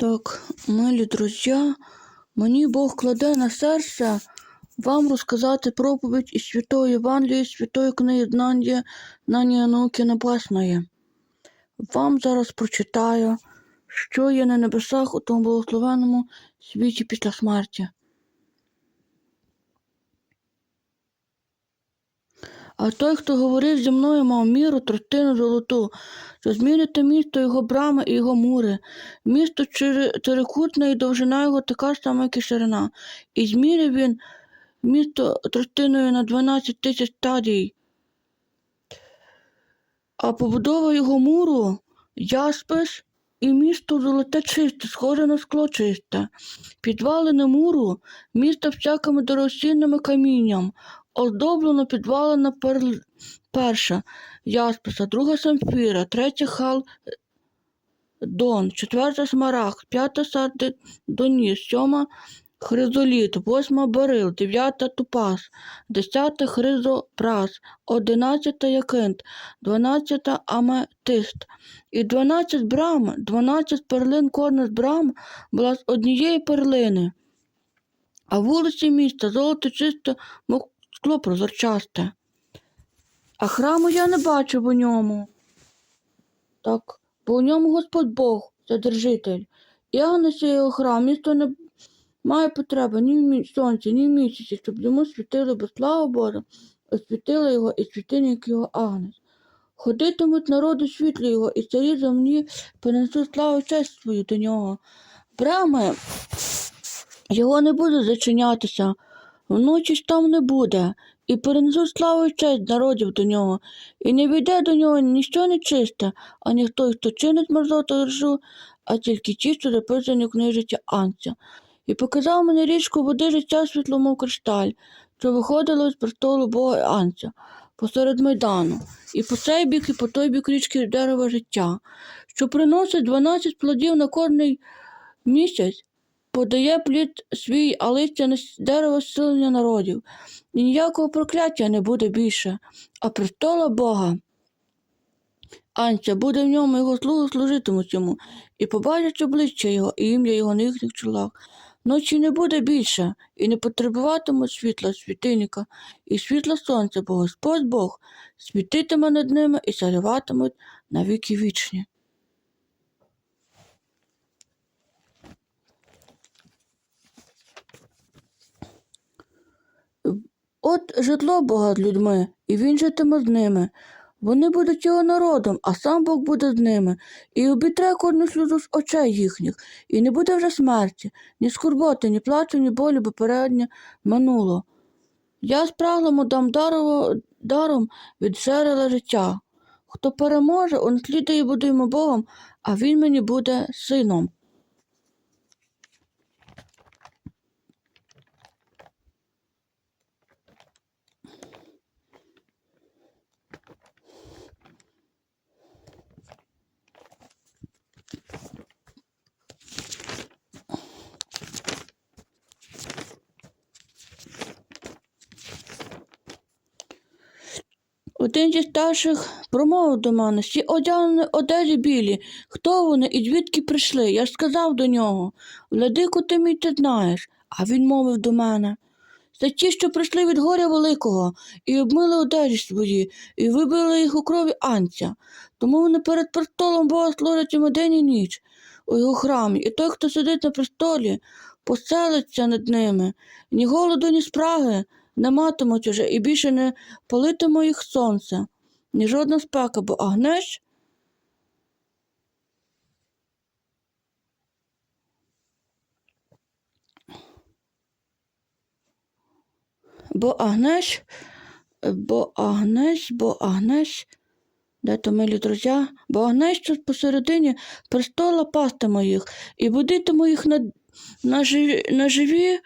Так, милі друзі, мені Бог кладе на серце вам розказати проповідь із Святої Євангелії, Святої книги Знання, Знання науки Небесної. Вам зараз прочитаю, що є на небесах у тому благословеному світі після смерті. А той, хто говорив зі мною, мав міру тростину золоту, що зміряти місто його брами і його мури. Місто чири- чотирикутне і довжина його така ж сама, як і ширина. І зміряв він місто тростиною на 12 тисяч стадій. А побудова його муру яспис і місто золоте чисте, схоже на скло чисте. Підвалини муру місто всякими дорогоцінними камінням, оздоблено підвалина перл... перша ясписа, друга самфіра, третя хал дон, четверта смарагд, п'ята сардоніс, сьома хризоліт, восьма берил, дев'ята тупас, десята хризопрас, одинадцята якинт, дванадцята аметист. І дванадцять брам, дванадцять перлин кожна з брам була з однієї перлини. А вулиці міста золото чисто, мов скло прозорчасте. А храму я не бачив у ньому. Так, бо у ньому Господь Бог, Задержитель. Агнець є його храм, місто не має потреби ні в сонці, ні в місяці, щоб йому світили, бо слава Божа, освітила його і світильник його Агнець. Ходитимуть народи світлі його, і царі землі перенесуть славу честь свою до нього. Брами його не буде зачинятися, вночі ж там не буде, і перенесуть славу і честь народів до нього, і не війде до нього ніщо нечисте, а ніхто, хто чинить мерзоту ржу, а тільки ті, записані в книжі Анця. І показав мені річку води життя світло, мов кришталь, що виходило з престолу Бога Анця, посеред майдану, і по цей бік, і по той бік річки дерева життя, що приносить 12 плодів на кожний місяць, подає плід свій, а листя на дерево зцілення народів. І ніякого прокляття не буде більше, а престола Бога. Анця буде в ньому його слуги служитимуть йому, і побачать обличчя його, і ім'я його на їхніх чолах. Ночі не буде більше, і не потребуватимуть світла світильника, і світла сонця, бо Господь Бог світитиме над ними і царюватимуть на віки вічні. От житло Бога з людьми, і він житиме з ними. Вони будуть його народом, а сам Бог буде з ними, і обітре кожну сльозу з очей їхніх, і не буде вже смерті, ні скорботи, ні плачу, ні болю, бо переднє минуло. Я спраглому дам дарово, даром від джерела життя. Хто переможе, унаслідує буду йому Богом, а він мені буде сином. Один зі старших промовив до мене, всі одягнені одежі білі. Хто вони і звідки прийшли? Я сказав до нього, Владику, ти мій ти знаєш. А він мовив до мене. Це ті, що прийшли від горя великого, і обмили одежі свої, і вибили їх у крові анця. Тому вони перед престолом Бога служать йому день і ніч у його храмі, і той, хто сидить на престолі, поселиться над ними. Ні голоду, ні спраги не матимуть уже, і більше не палитиме їх сонце, ні жодна спека, бо агнеш бо агнеш, бо агнеш, бо агнеш, де то милі друзі, бо агнеш що посередині престола пастиме їх, і будитиму їх на, на, жи- на живі